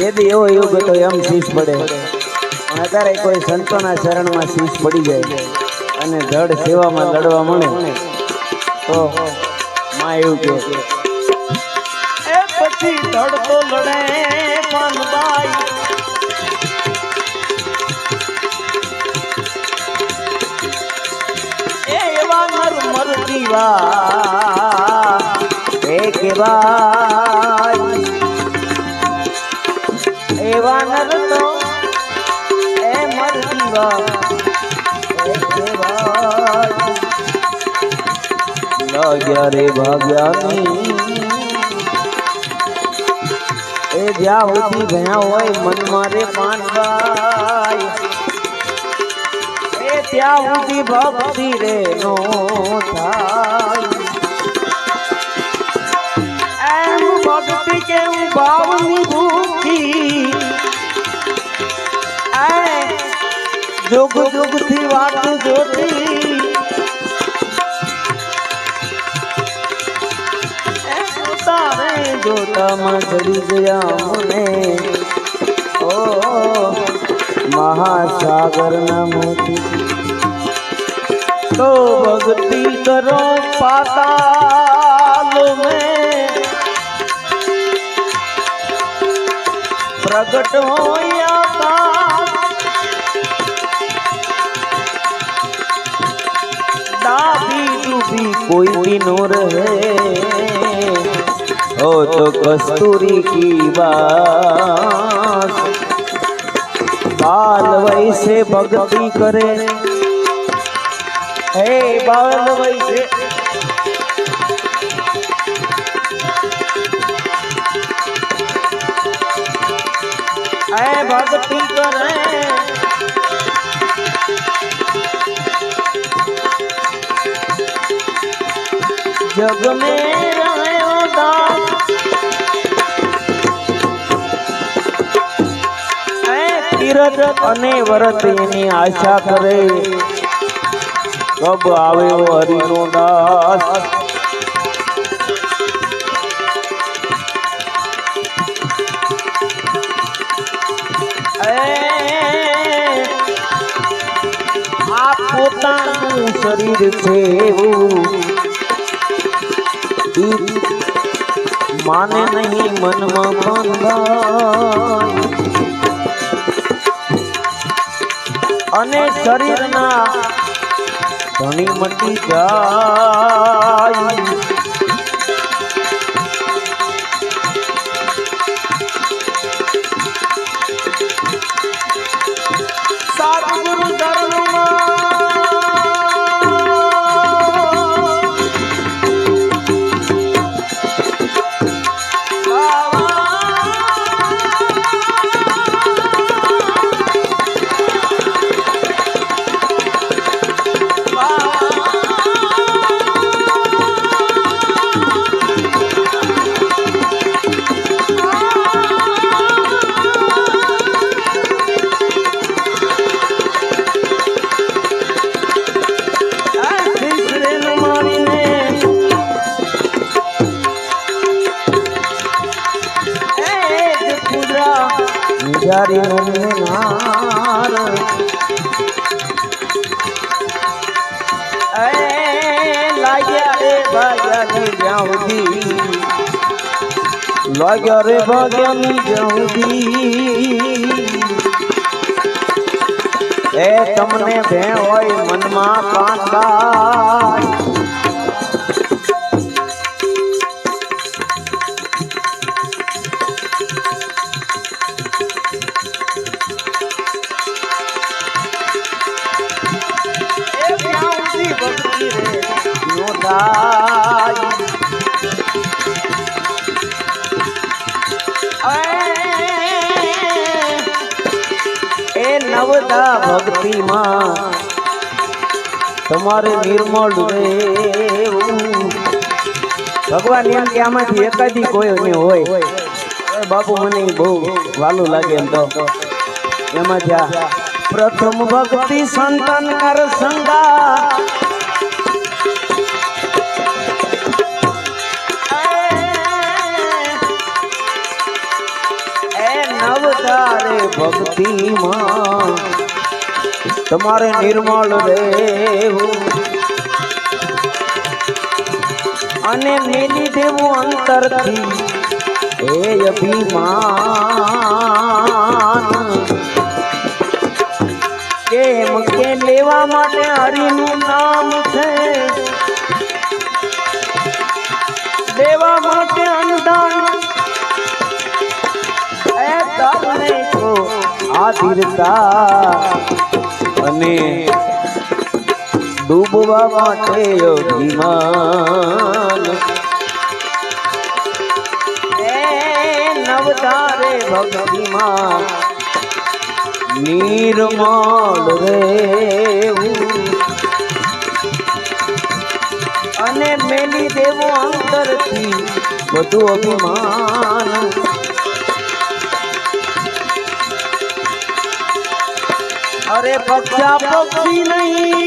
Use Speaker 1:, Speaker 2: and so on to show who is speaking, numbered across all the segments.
Speaker 1: કેદી એવો યુગ હતો એમ શીશ પડે. પણ અત્યારે કોઈ સંતોના ચરણમાં શીશ પડી જાય અને ધડ સેવામાં લડવા મળે. તો માં એવું કે
Speaker 2: એ પછી ધડતો લડે પાનબાઈ એ એવા નર તો એ મર દીવા
Speaker 1: લાગ્યા રે ભાગ્યાની. એ જ્યાં સુધી ભયા હોય મનમાં રે પાનભાઈ એ ત્યાં સુધી ભક્તિ રે નો થાય. વાત જોતી
Speaker 2: તારે
Speaker 1: જોતામાં ઘડી ગયા મને. ઓ, મહાસાગરના મોતી.
Speaker 2: તો ભક્તિ કરો પાતાલ મેં.
Speaker 1: પ્રગટ હોય कोई भी नो रहे हो तो कस्तूरी की बात बाल वैसे भक्ति करे हे बाल वैसे
Speaker 2: ऐ भक्ति करे जग में रहो दास ऐ
Speaker 1: તીરથ અને વ્રત એની આશા કરે કબ આવે હરિનો દાસ
Speaker 2: ऐ
Speaker 1: આ પોતાનું શરીર છે એવું ઈ માને નહીં મનમાં બંધાય અને શરીરના ધણી મટી જાય. નાર
Speaker 2: લાગ્યા રે
Speaker 1: ભગન એ તમને ભે હોય મનમાં પાંદાય નવદા ભક્તિમાં તમારે નિર્મળ રહેવું ભગવાન એમ કે આમાંથી એકાદી કોઈ ને હોય. ઓય બાપુ મને ઈ બહુ વાલું લાગે એમ તો. એમાં જ્યાં પ્રથમ ભક્તિ સંતન કર સંગા. નવતારે ભક્તિમાં તમારે નિર્મળ રહેવું. અને મેલી દેવું અંતરથી એ અભિમાન. કેમ કે લેવા માટે હરિનું નામ છે. દેવા માટે અનુદાન. એ તમને આધીરતા અને ડૂબવા માટે અભિમાન નવતારે ભક્તિમાં નિર્મળ રેવું અને મેલી દેવો અંતરથી બધું અભિમાન. अरे पतला पकड़ी नहीं।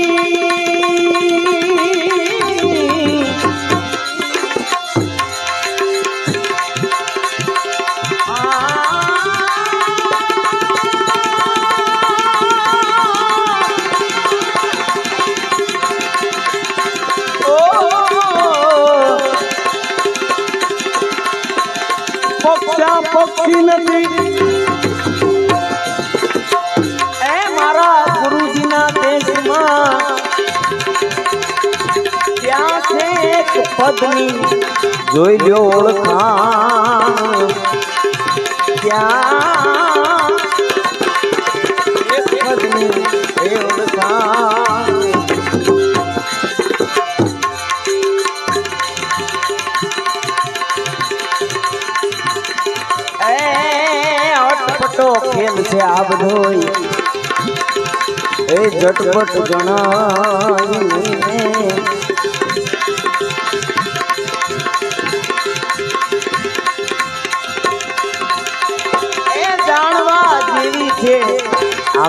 Speaker 1: पक्षी नदी પદની જોઈ લો એ ઓળખાણ. એ અટપટો ખેલ છે આ બધોય. એ ઝટપટ જણાવીને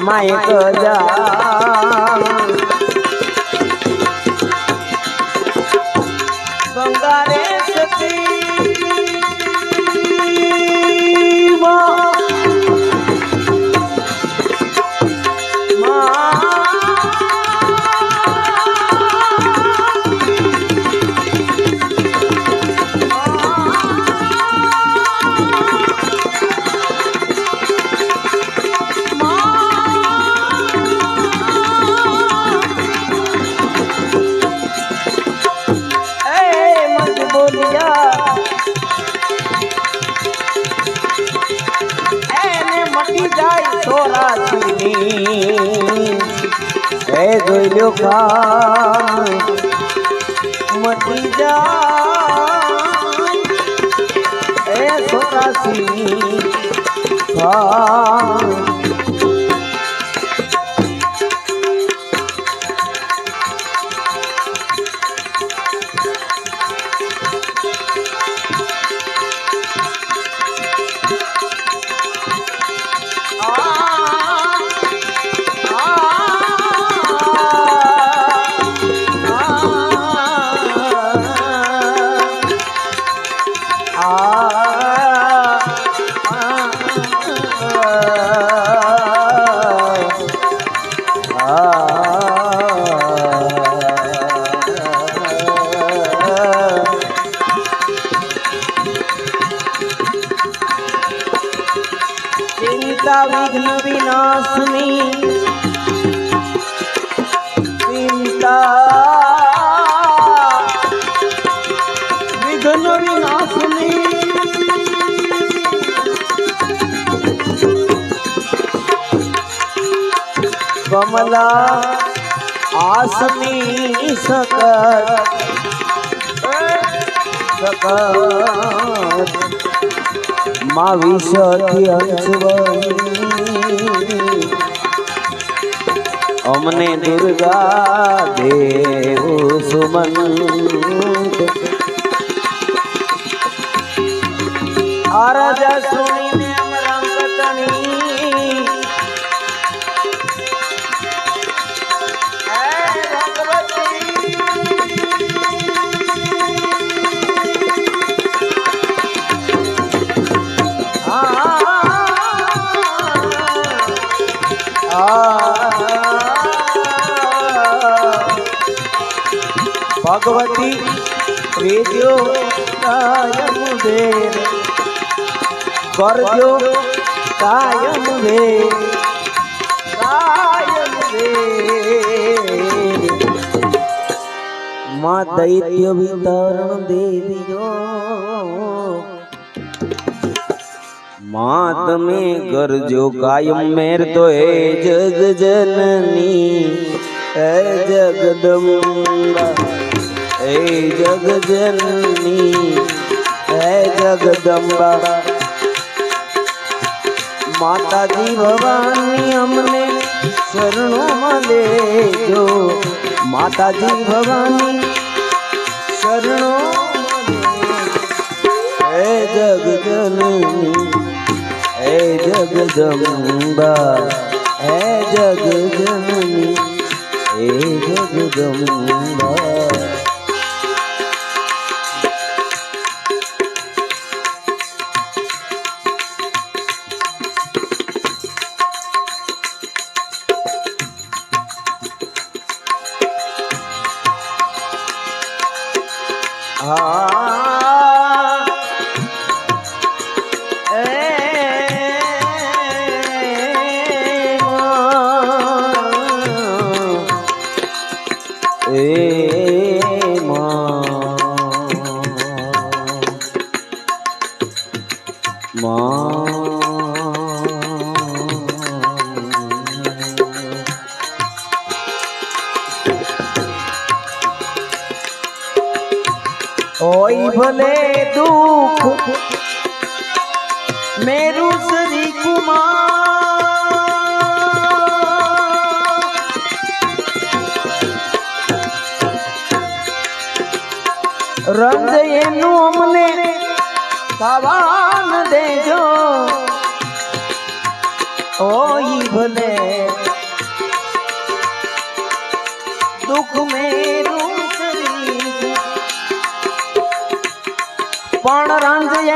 Speaker 1: 买个家。લ્યો કામ મટી જાય એ સોરાસી કામ કમલા આસની સક સકતમાં વિષથી અંશવની અમને દુર્ગા દેવ સુમન અરજ ભગવતી રેજો કાયમ વેર કરજો કાયમ વેરમાં દૈત્ય વિતરણ દેવીઓ માં તમે કરજો કાયમ મેર તો એ જગ જનની. એ જગદંબા. એ જગ જનની. એ જગદંબા. માતાજી ભવાની અમને શરણોમાં લેજો માતાજી ભવાની શરણો. હે જગજનની જગદંબા હે જગજનની હે જગદંબા હોય ભલે દુઃખ મેરુ શ્રી કુમાર. રંગ એનું અમને ખાવાન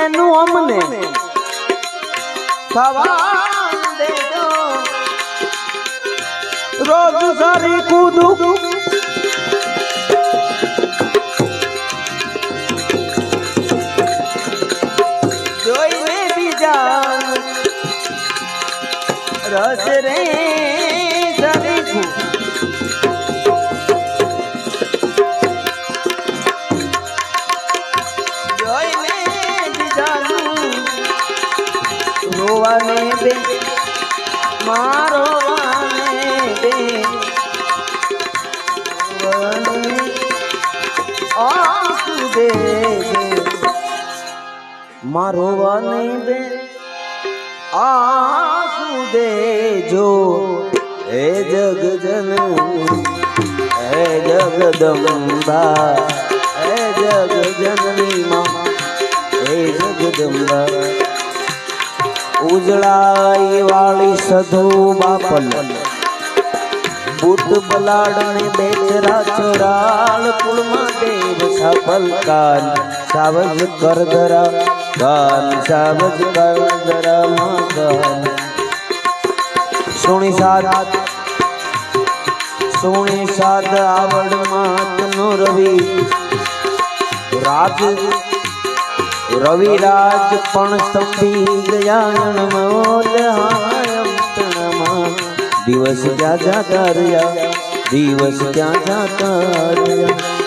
Speaker 1: એનું અમને. ખાવાન દેજો. રોજ સારી કૂદું જગદંબા હે જગ જનની માં હે જગદંબા ઉજળાઈ વાળી સધુ બાપલ બુટ બલાડને બેચરા ચોરાળ કુળમાં દેવ સફલ કાન સાવજ કરધરા કાન સાવજ કરધરા માં કાન સુણી સાત સોણી સાદ આવડ માતનો રવિ. રાજ, રવિરાજ પણ સ્તંભી ગયાણ મોલ હાયમ તણમાં દિવસ ક્યાં જાતા રહ્યા દિવસ ક્યાં જાતા રહ્યા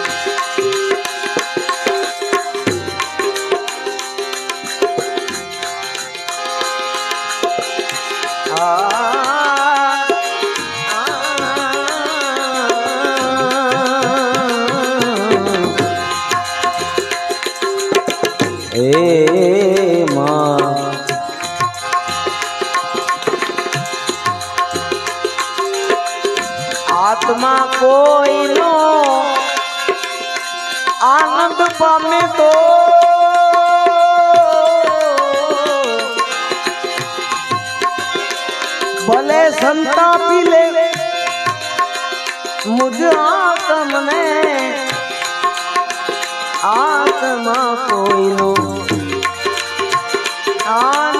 Speaker 1: આનંદ પામે તો. ભલે સંતાપી લે મુજ આત્મને આત્મા કોઈનો. આનંદ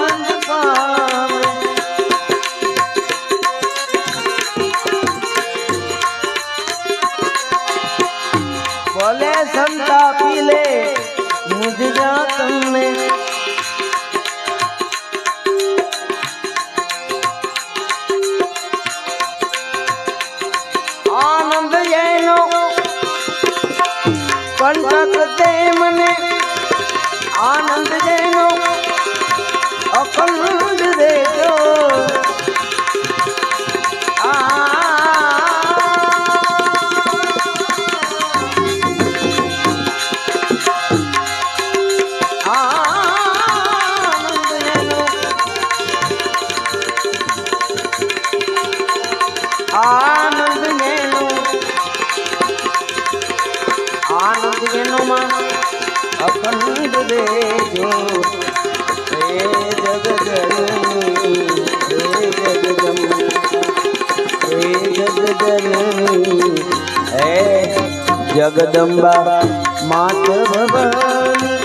Speaker 2: જગદંબા માત ભવાની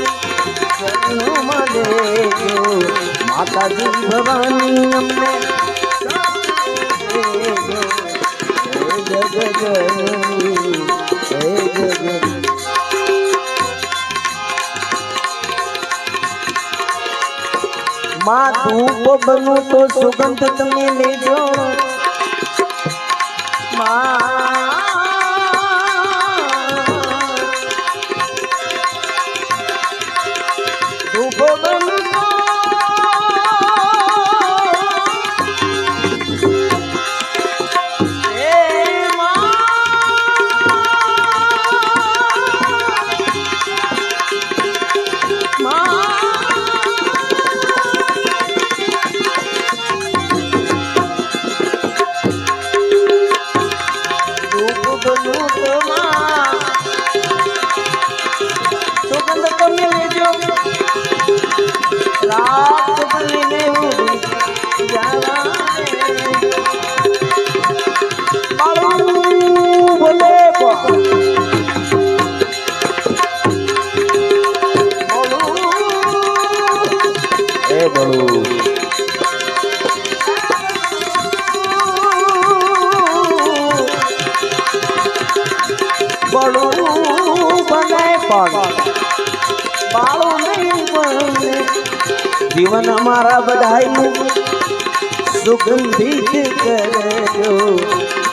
Speaker 2: જન્મ માતાજી ભવાની અમને માં ધૂપ બનું તો સુગંધ તમે લેજો. માં
Speaker 1: સુગંધિત કરજો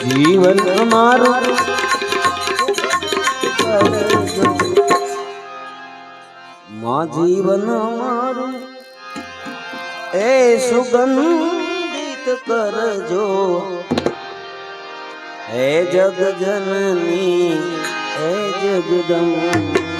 Speaker 1: જીવન અમારું. માં જીવન અમારું.
Speaker 2: એ સુગંધિત કરજો.
Speaker 1: હે જગ જનની હે જગદંબા.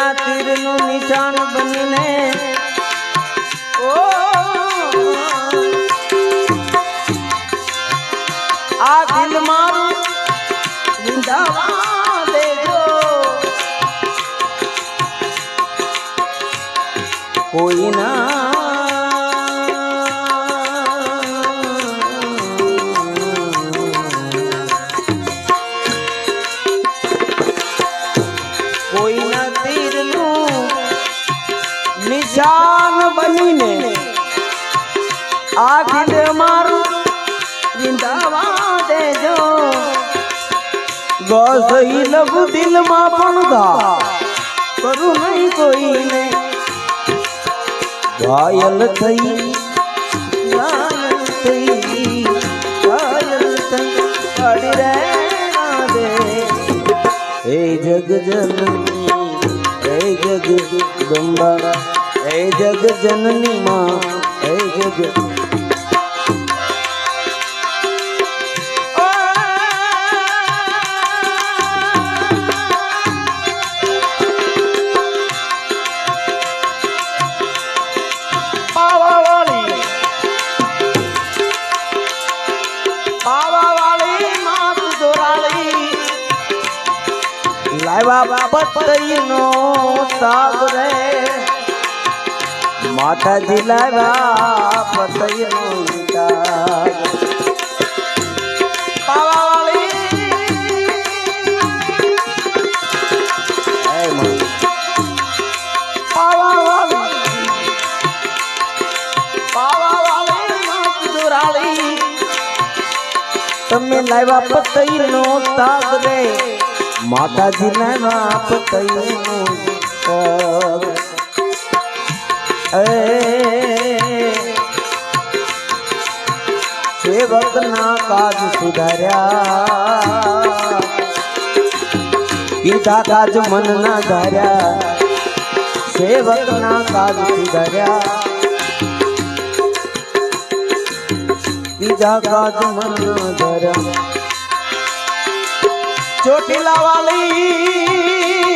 Speaker 2: કોઈના તીરનું નિશાન બનીને. ઓ! આ દિલ મારું વિંધાવા દેજો.
Speaker 1: કોઈના ઘાયલ થઈ
Speaker 2: ઘાયલ થઈ ઘાયલ થઈ પડી રહેવા દે.
Speaker 1: હે જગ જનની હે જગદંબા હે જગ જનની માં હે જગ
Speaker 2: તાગ રે.
Speaker 1: માતાજી લાવ્યા પતઈનો તાગ
Speaker 2: તમે લાવ્યા પતઈ નો તાગ
Speaker 1: માતાજીના બાપ તૈનું સેવકના કાજ સુધાર્યા. કીધા કાજ મનના ધાર્યા. સેવકના કાજ સુધાર્યા. કીધા કાજ મનના ધાર્યા. ચોટીલા વાલી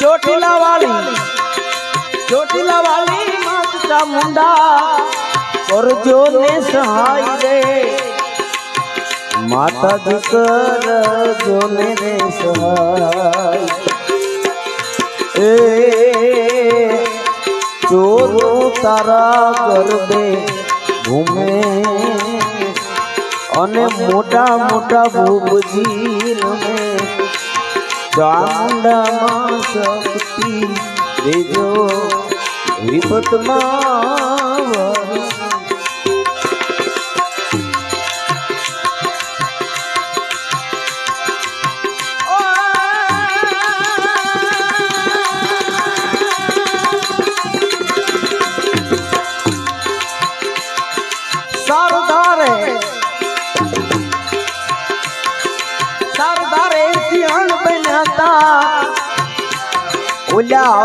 Speaker 1: ચોટીલા વાલી ચોટીલા વાલી માતા મુંડા કરજો ને સહાય રે માતા દીકર ને સહાય એ ચોરો તારા ગરબે ઘૂમે. અને મોટા મોટા ભૂપજી રમે. ચામુંડામાં શક્તિ દેજો વિપતમાં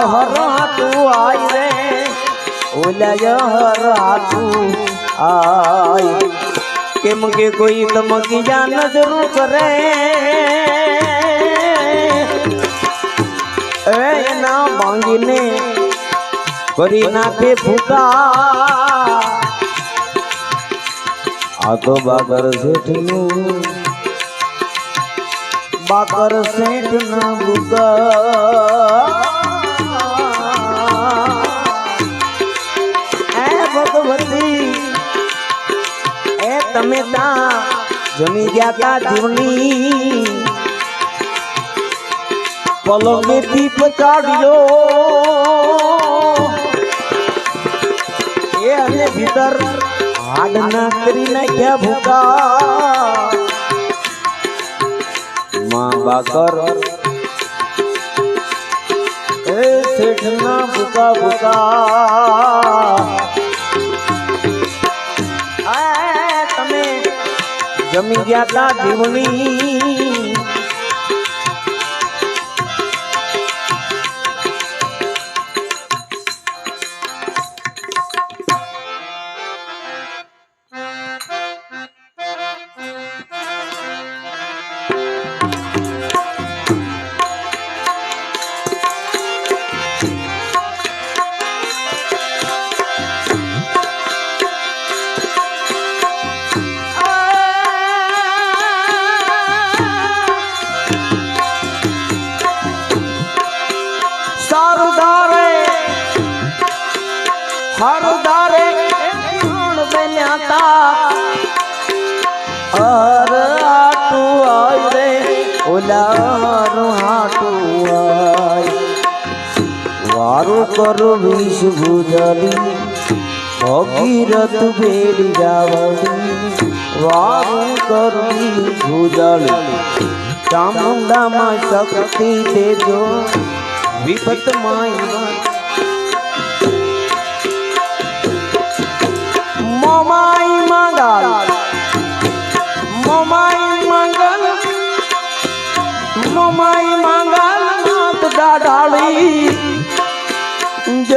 Speaker 1: ઓલા હરાતું આય રે ઓલા હરાતું આય કેમ કે કોઈ તમકી નજરું કરે. એના માંગીને કરી નાખે ફૂકા આ તો બાકર શેઠનું બાકર શેઠ ના બુકા તમે ત્યાં જમી ગયા તા જીવની પલંગે દીપ ચાડ્યો એ અને ભીતર હાડ ના કરી નાખ્યા ભૂકા. માં બાકર. એ શેઠ ના ભૂકા ભૂકા. જમી ગયા તા જીવની કરું વિષ ભૂજલી ભગીરથ ભેડી જાવડી વારું કરું ભૂજલી ચામુંડામાં શક્તિ દેજો વિપતમાં મોમાઈ મંગલ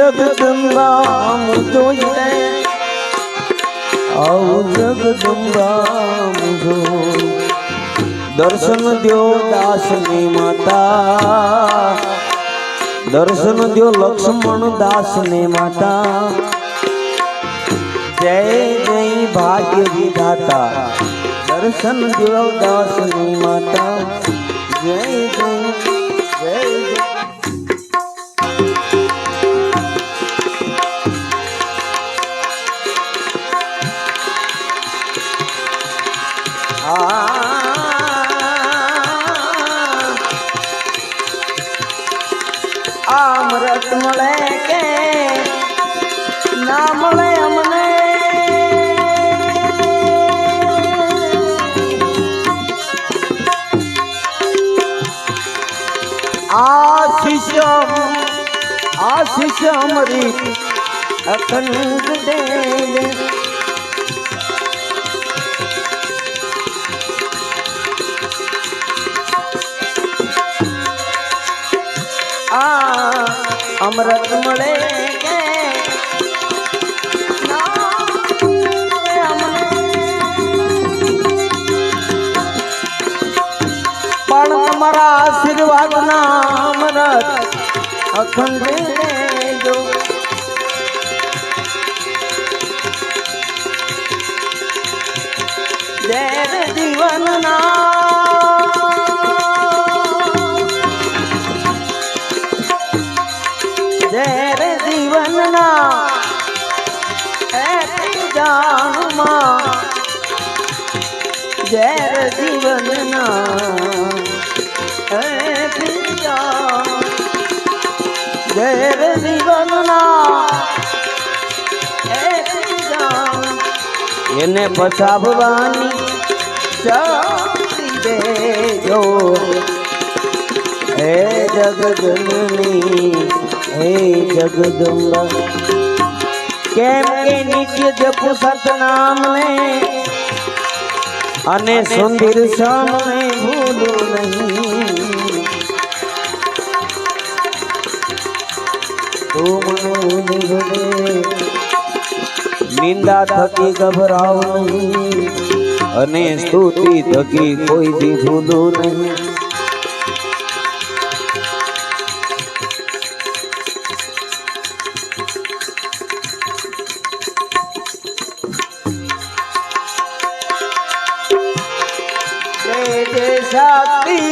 Speaker 1: જગદંબા જોઈ લે આવ જગદંબા જોઈ દર્શન દ્યો દાસની માતા દર્શન દ્યો લક્ષ્મણ દાસને માતા જય જય ભાગ્ય વિધાતા દર્શન દ્યો દાસની માતા જય જય જય આશીષ આશીષ અમૃત
Speaker 2: અખંડ દેવ આ અમૃત મળે. પણ તમારા આશીર્વાદ ના અમૃત અખંડ દેજો ઝેર જીવનના ઝેર જીવનના જાણમાં ઝેર જીવનના એક જાણ ઝેર જીવનના
Speaker 1: એને પછાવવાની
Speaker 2: ચાલી દેજો.
Speaker 1: હે જગદની હે જગદંબા. કેમ કે નિત્ય જપુ સતનામને અને સુંદર સામને ભૂલું નહીં. નિંદા થકી ગભરાવ અને સ્તુતિ થકી કોઈ દી ભૂલું નહીં
Speaker 2: જય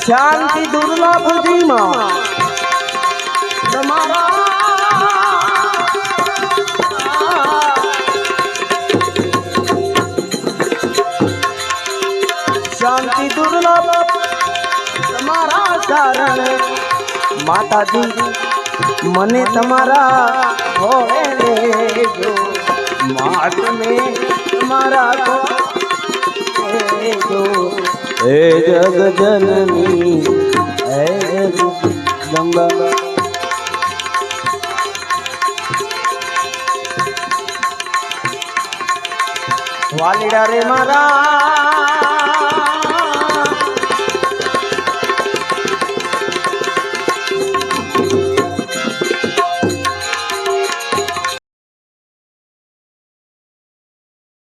Speaker 1: શાંતિ દુર્લભ જીમાં
Speaker 2: તમારા
Speaker 1: શાંતિ દુર્લભ
Speaker 2: તમારા કારણ
Speaker 1: માતાજી મને તમારા
Speaker 2: લેજો
Speaker 1: માટને
Speaker 2: તમારા લેજો
Speaker 1: હે જગજનની હે ગંગા
Speaker 2: વાલીડા રે મારા